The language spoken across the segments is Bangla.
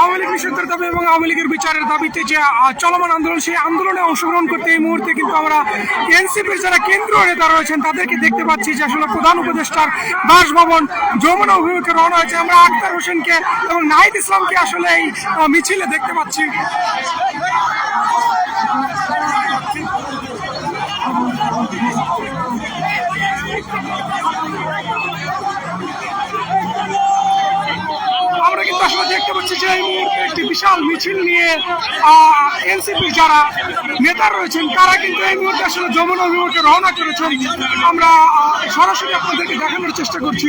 আওয়ামী লীগ নিষিদ্ধের দাবি এবং আওয়ামী লীগের বিচারের দাবিতে যে চলমান আন্দোলন, সেই আন্দোলনে অংশগ্রহণ করতে এই মুহূর্তে কিন্তু আমরা এনসিপির যারা কেন্দ্রীয় নেতা রয়েছেন, তাদেরকে দেখতে পাচ্ছি যে আসলে প্রধান উপদেষ্টার বাসভবন যমুনা অভিমুখে রওনা হয়েছে। আমরা আক্তার হোসেনকে এবং নাহিদ ইসলামকে আসলে এই মিছিলে দেখতে পাচ্ছি। মুহূর্তে একটি বিশাল মিছিল নিয়ে এনসিপি যারা নেতা রয়েছেন, তারা কিন্তু এই মুহূর্তে আসলে যমুনা অভিমুখে রওনা করেছেন। আমরা সরাসরি আপনাদেরকে দেখানোর চেষ্টা করছি।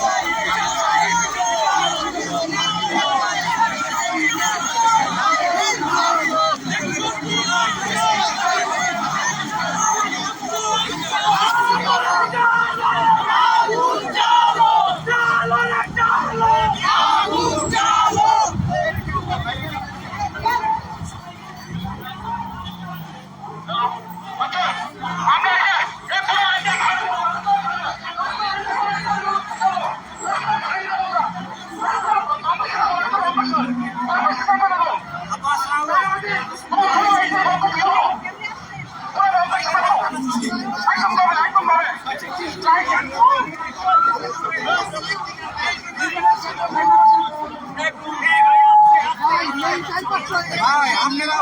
আপনারা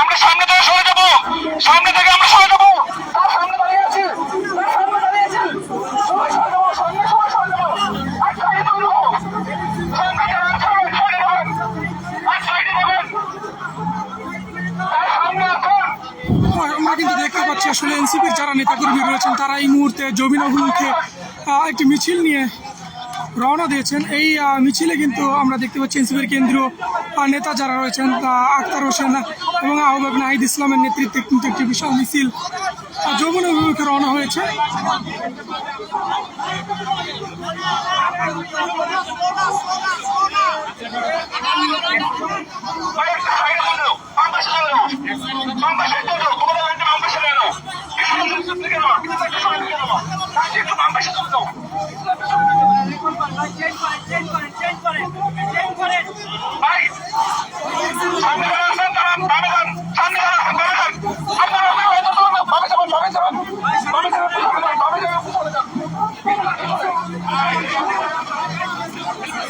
আমরা সামনে থেকে সরে যাব। সামনে থেকে আমরা সরে যাব। কিন্তু দেখতে পাচ্ছি, আসলে এনসিপির যারা নেতাকর্মী রয়েছেন, তারা এই মুহূর্তে জমিন অভিমুখে একটি মিছিল নিয়ে রওনা দিয়েছেন। এই মিছিলে কিন্তু আমরা দেখতে পাচ্ছি এনসিপির কেন্দ্রীয় নেতা যারা রয়েছেন আক্তার হোসেন এবং আহ্বায়ক নাহিদ ইসলামের নেতৃত্বে কিন্তু একটি বিশাল মিছিল যমুনা অভিমুখে রওনা হয়েছে।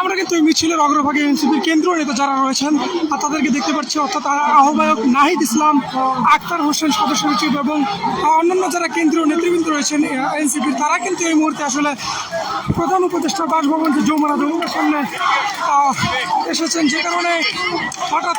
আমরা কিন্তু এই মিছিলের অগ্রভাগে এনসিপির কেন্দ্রীয় নেতা যারা রয়েছেন তাদেরকে দেখতে পাচ্ছি অর্থাৎ আহ্বায়ক নাহিদ ইসলাম, আক্তার হোসেন সদস্য সচিব এবং অন্যান্য যারা কেন্দ্রীয় নেতৃবৃন্দ রয়েছেন এনসিপির, তারা কিন্তু এই মুহূর্তে আসলে প্রধান উপদেষ্টা বাসভবন যে যৌমনা যমুনার সামনে এসেছেন। যে কারণে হঠাৎ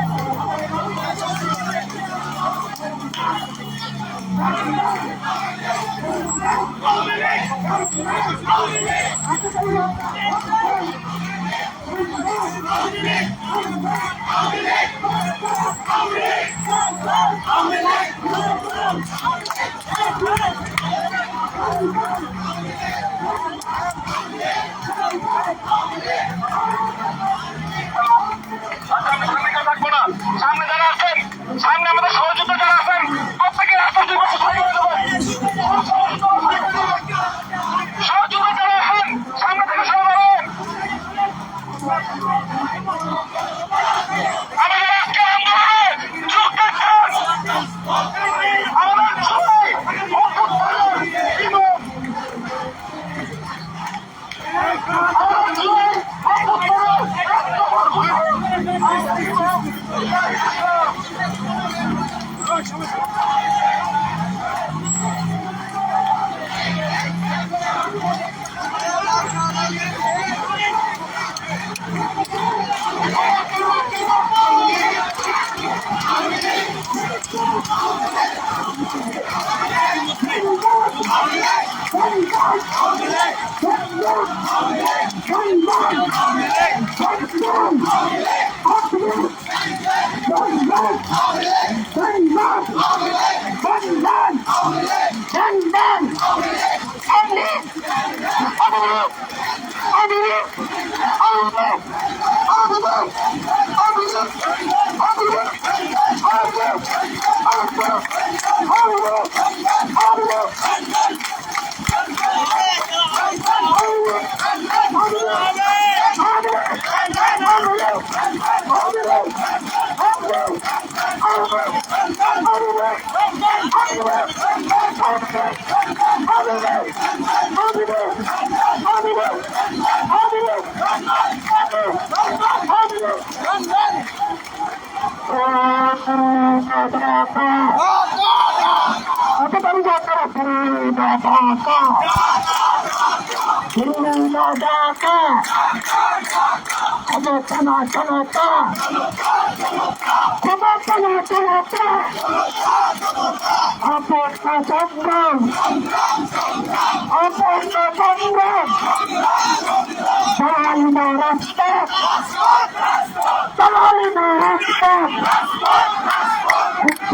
সামনে Thank you. Bangman! Bangman! Bangman! Amrit! Amrit! Amrit! Amrit! Amrit! আমাদের সবাই অভ্যুত্থানের সংগ্রাম অপূর্ণ সংগ্রাম চালাই না রাস্তা চালাই না রাস্তা